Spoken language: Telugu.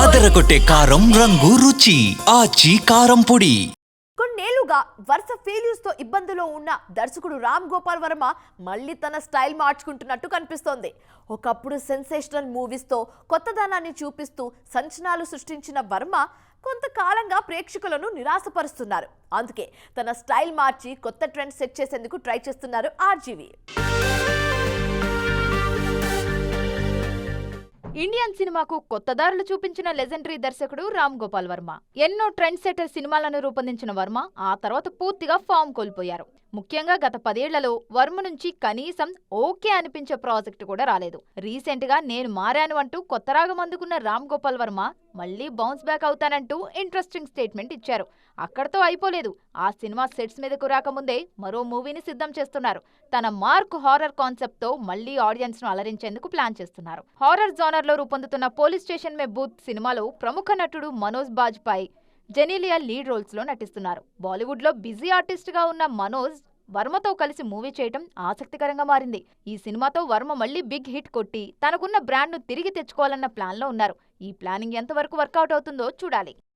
అదరగొట్టే కారం రంగు రుచి ఆచి కారం పొడి. కొన్నేళ్ళుగా వరుస ఫెయిల్యూర్స్తో ఇబ్బందులో ఉన్న దర్శకుడు రామ్ గోపాల్ వర్మ మళ్ళీ తన స్టైల్ మార్చుకుంటున్నట్టు కనిపిస్తోంది. ఒకప్పుడు సెన్సేషనల్ మూవీస్తో కొత్తదనాన్ని చూపిస్తూ సంచనాలు సృష్టించిన వర్మ కొంతకాలంగా ప్రేక్షకులను నిరాశపరుస్తున్నారు. అందుకే తన స్టైల్ మార్చి కొత్త ట్రెండ్ సెట్ చేసేందుకు ట్రై చేస్తున్నారు ఆర్జీవి. ఇండియన్ సినిమాకు కొత్త దారులు చూపించిన లెజెండరీ దర్శకుడు రామ్ గోపాల్ వర్మ. ఎన్నో ట్రెండ్ సెటర్ సినిమాలను రూపొందించిన వర్మ ఆ తర్వాత పూర్తిగా ఫామ్ కోల్పోయారు. ముఖ్యంగా గత పదేళ్ళలో వర్మ నుంచి కనీసం ఓకే అనిపించే ప్రాజెక్టు కూడా రాలేదు. రీసెంట్గా నేను మారాను అంటూ కొత్త రాగం అందుకున్న రామ్ గోపాల్ వర్మ మళ్ళీ బౌన్స్ బ్యాక్ అవుతానంటూ ఇంట్రెస్టింగ్ స్టేట్మెంట్ ఇచ్చారు. అక్కడతో అయిపోలేదు. ఆ సినిమా సెట్స్ మీదకు రాకముందే మరో మూవీని సిద్ధం చేస్తున్నారు. తన మార్క్ హారర్ కాన్సెప్ట్తో మళ్ళీ ఆడియన్స్ను అలరించేందుకు ప్లాన్ చేస్తున్నారు. హారర్ జోనర్లో రూపొందుతున్న పోలీస్ స్టేషన్ మే బూత్ సినిమాలో ప్రముఖ నటుడు మనోజ్ బాజ్పాయ్ జెనీలియా లీడ్ రోల్స్లో నటిస్తున్నారు. బాలీవుడ్లో బిజీ ఆర్టిస్ట్గా ఉన్న మనోజ్ వర్మతో కలిసి మూవీ చేయటం ఆసక్తికరంగా మారింది. ఈ సినిమాతో వర్మ మళ్ళీ బిగ్ హిట్ కొట్టి తనకున్న బ్రాండ్ను తిరిగి తెచ్చుకోవాలన్న ప్లాన్లో ఉన్నారు. ఈ ప్లానింగ్ ఎంతవరకు వర్కౌట్ అవుతుందో చూడాలి.